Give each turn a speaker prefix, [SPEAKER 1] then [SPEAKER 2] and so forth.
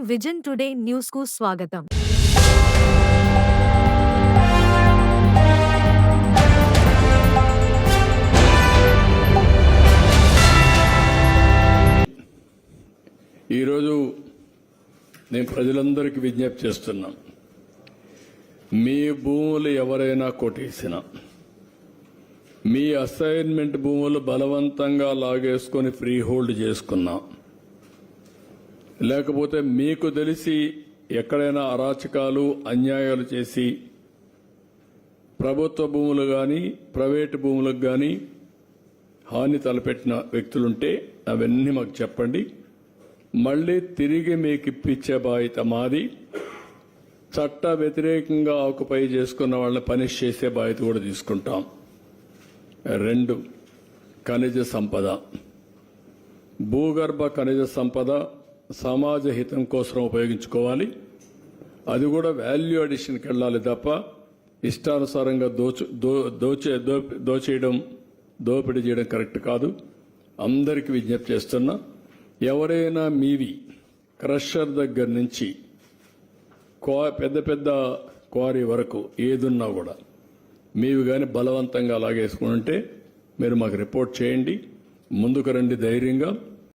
[SPEAKER 1] Vision today న్యూస్కు స్వాగతం.
[SPEAKER 2] ఈరోజు నేను ప్రజలందరికీ విజ్ఞప్తి చేస్తున్నా. మీ భూములు ఎవరైనా కొట్టేసిన మీ అసైన్మెంట్ భూములు బలవంతంగా లాగేసుకొని ఫ్రీ హోల్డ్ చేసుకున్నా లేకపోతే మీకు తెలిసి ఎక్కడైనా అరాచకాలు అన్యాయాలు చేసి ప్రభుత్వ భూములు కానీ ప్రైవేటు భూములకు కానీ హాని తలపెట్టిన వ్యక్తులుంటే అవన్నీ మాకు చెప్పండి. మళ్ళీ తిరిగి మీకు ఇప్పించే బాధ్యత మాది. చట్ట వ్యతిరేకంగా ఆకుపై చేసుకున్న వాళ్ళని పనిష్ చేసే బాధ్యత కూడా తీసుకుంటాం. రెండు ఖనిజ సంపద. భూగర్భ ఖనిజ సంపద సమాజ హితం కోసం ఉపయోగించుకోవాలి. అది కూడా వాల్యూ అడిషన్కి వెళ్ళాలి తప్ప ఇష్టానుసారంగా దోచు దో దోచే దోచేయడం దోపిడీ చేయడం కరెక్ట్ కాదు. అందరికీ విజ్ఞప్తి చేస్తున్నా ఎవరైనా మీవి క్రషర్ దగ్గర నుంచి క్వా- పెద్ద పెద్ద క్వారీ వరకు ఏదున్నా కూడా మీవి కానీ బలవంతంగా లాగేసుకుంటే ఉంటే మీరు మాకు రిపోర్ట్ చేయండి. ముందుకు రండి ధైర్యంగా.